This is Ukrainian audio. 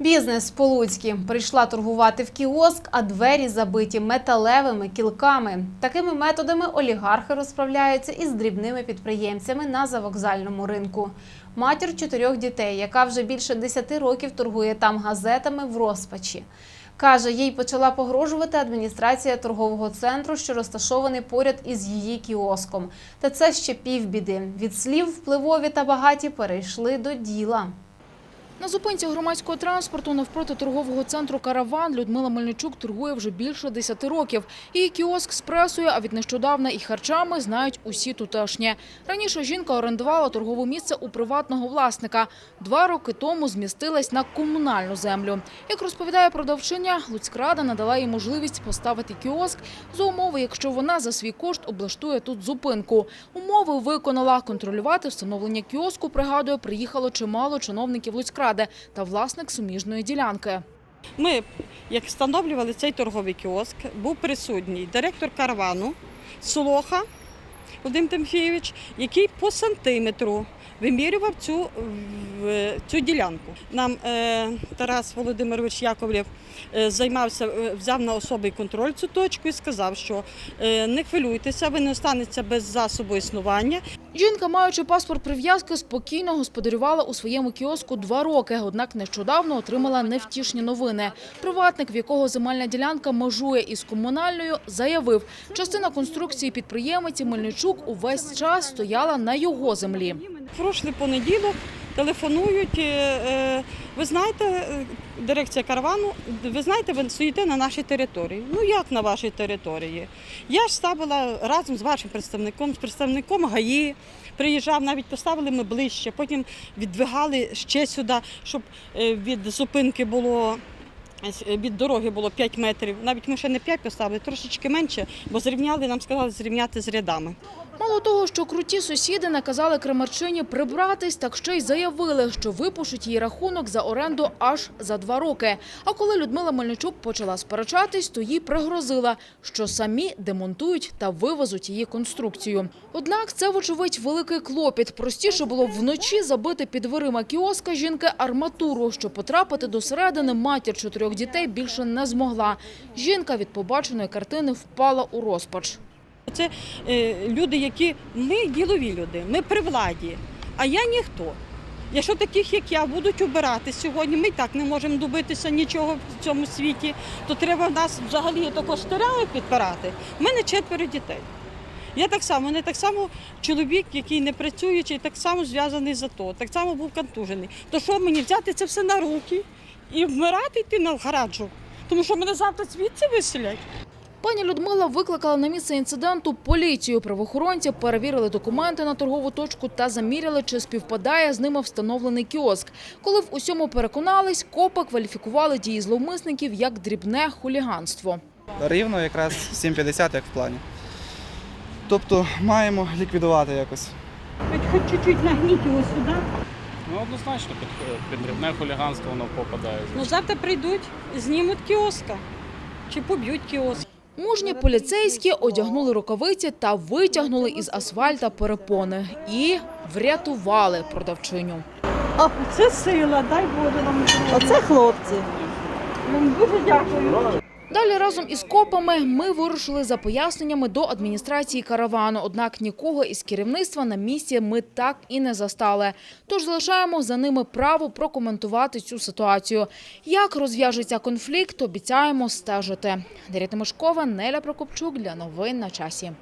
Бізнес по-луцьки прийшла торгувати в кіоск, а двері забиті металевими кілками. Такими методами олігархи розправляються із дрібними підприємцями на завокзальному ринку. Матір чотирьох дітей, яка вже більше 10 років торгує там газетами в розпачі. Каже, їй почала погрожувати адміністрація торгового центру, що розташований поряд із її кіоском. Та це ще півбіди. Від слів впливові та багаті перейшли до діла. На зупинці громадського транспорту навпроти торгового центру «Караван» Людмила Мельничук торгує вже більше 10 років. Її кіоск з пресою, а від нещодавна і харчами знають усі тутешні. Раніше жінка орендувала торгове місце у приватного власника. Два роки тому змістилась на комунальну землю. Як розповідає продавчиня, Луцькрада надала їй можливість поставити кіоск за умови, якщо вона за свій кошт облаштує тут зупинку. Умови виконала. Контролювати встановлення кіоску, пригадує, приїхало чимало чиновників Луцькради та власник суміжної ділянки. Ми, як встановлювали цей торговий кіоск, був присутній директор каравану Солоха Вадим Тимфійович, який по сантиметру вимірював цю, цю ділянку. Нам е, Тарас Володимирович Яковлєв е, займався, е, взяв на особий контроль цю точку і сказав, що е, не хвилюйтеся, ви не останеться без засобу існування. Жінка, маючи паспорт прив'язки, спокійно господарювала у своєму кіоску два роки, однак нещодавно отримала невтішні новини. Приватник, в якого земельна ділянка межує із комунальною, заявив, частина конструкції підприємиці Мельничук увесь час стояла на його землі. Прошлий понеділок телефонують. е, е, Ви знаєте, е, дирекція каравану, ви знаєте, ви стоїте на нашій території. Ну як на вашій території? Я ж ставила разом з вашим представником, з представником ГАІ. Приїжджав, навіть поставили ми ближче, потім віддвигали ще сюди, щоб від зупинки було. Від дороги було 5 метрів. Навіть ми ще не 5 поставили, трошечки менше, бо зрівняли, нам сказали зрівняти з рядами. Мало того, що круті сусіди наказали Кремарчині прибратись, так ще й заявили, що випишуть їй рахунок за оренду аж за два роки. А коли Людмила Мельничук почала сперечатись, то їй пригрозила, що самі демонтують та вивезуть її конструкцію. Однак це, вочевидь, великий клопіт. Простіше було вночі забити під дверима кіоска жінки арматуру, що потрапити до середини матір чотирьох дітей більше не змогла. Жінка від побаченої картини впала у розпач. Це е, люди, які ми ділові люди, ми при владі, а я ніхто. Якщо таких, як я, будуть обирати сьогодні, ми і так не можемо добитися нічого в цьому світі, то треба нас взагалі також стерео підпирати. У мене четверо дітей. Я так само, мене так само чоловік, який не працюючий, так само зв'язаний за то, так само був контужений. То що мені взяти це все на руки і вмирати йти на гараджу? Тому що мене завтра звідси виселять. Пані Людмила викликала на місце інциденту поліцію. Правоохоронці перевірили документи на торгову точку та заміряли, чи співпадає з ними встановлений кіоск. Коли в усьому переконались, копи кваліфікували дії зловмисників як дрібне хуліганство. Рівно якраз 7,50 як в плані. Тобто маємо ліквідувати якось. Хоч, хоч чуть-чуть нагніть його сюди. Ну, однозначно, під, під дрібне хуліганство воно попадає. Ну завтра прийдуть, знімуть кіоска чи поб'ють кіоск. Мужні поліцейські одягнули рукавиці та витягнули із асфальта перепони і врятували продавчиню. О, це сила, дай Боже нам. Оце хлопці. Вам дуже дякую. Далі разом із копами ми вирушили за поясненнями до адміністрації каравану. Однак нікого із керівництва на місці ми так і не застали. Тож залишаємо за ними право прокоментувати цю ситуацію. Як розв'яжеться конфлікт, обіцяємо стежити. Дар'я Тимошкова, Неля Прокопчук для новин на часі.